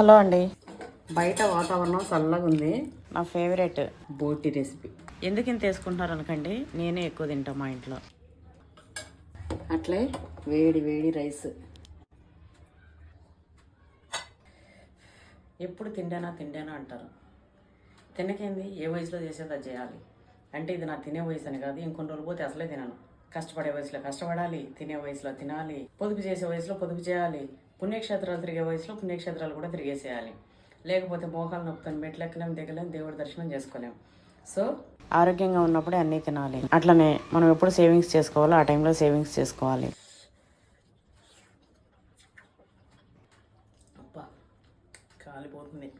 Hello అండి. బయట వాతావరణం చల్లగా ఉంది. నా ఫేవరెట్ బోటి రెసిపీ ఎందుకు ఇంత వేసుకుంటున్నారు అనకండి నేనే ఎక్కువ తింటా మా ఇంట్లో. అట్లే వేడి వేడి రైస్. ఎప్పుడు తిండానా తిండానా అంటారు. తినకేంది? ఏ వయసులో చేసేది అది చేయాలి. అంటే ఇది నా తినే వయసు అని కాదు ఇంకొన్ని రోజులు పోతే అసలే తినను. కష్టపడే వయసులో కష్టపడాలి తినే వయసులో తినాలి. పొదుపు చేసే వయసులో పొదుపు చేయాలి. పుణ్యక్షేత్రాలు తిరిగే వయసులో పుణ్యక్షేత్రాలు కూడా తిరిగేసేయాలి. లేకపోతే మోకాలు నొప్పుతాను మెట్లెక్కలేం దిగలేం దేవుడి దర్శనం చేసుకోలేం. సో ఆరోగ్యంగా ఉన్నప్పుడే అన్నీ తినాలి. అట్లనే మనం ఎప్పుడు సేవింగ్స్ చేసుకోవాలో ఆ టైంలో సేవింగ్స్ చేసుకోవాలి. అబ్బా కాలిపోతుంది.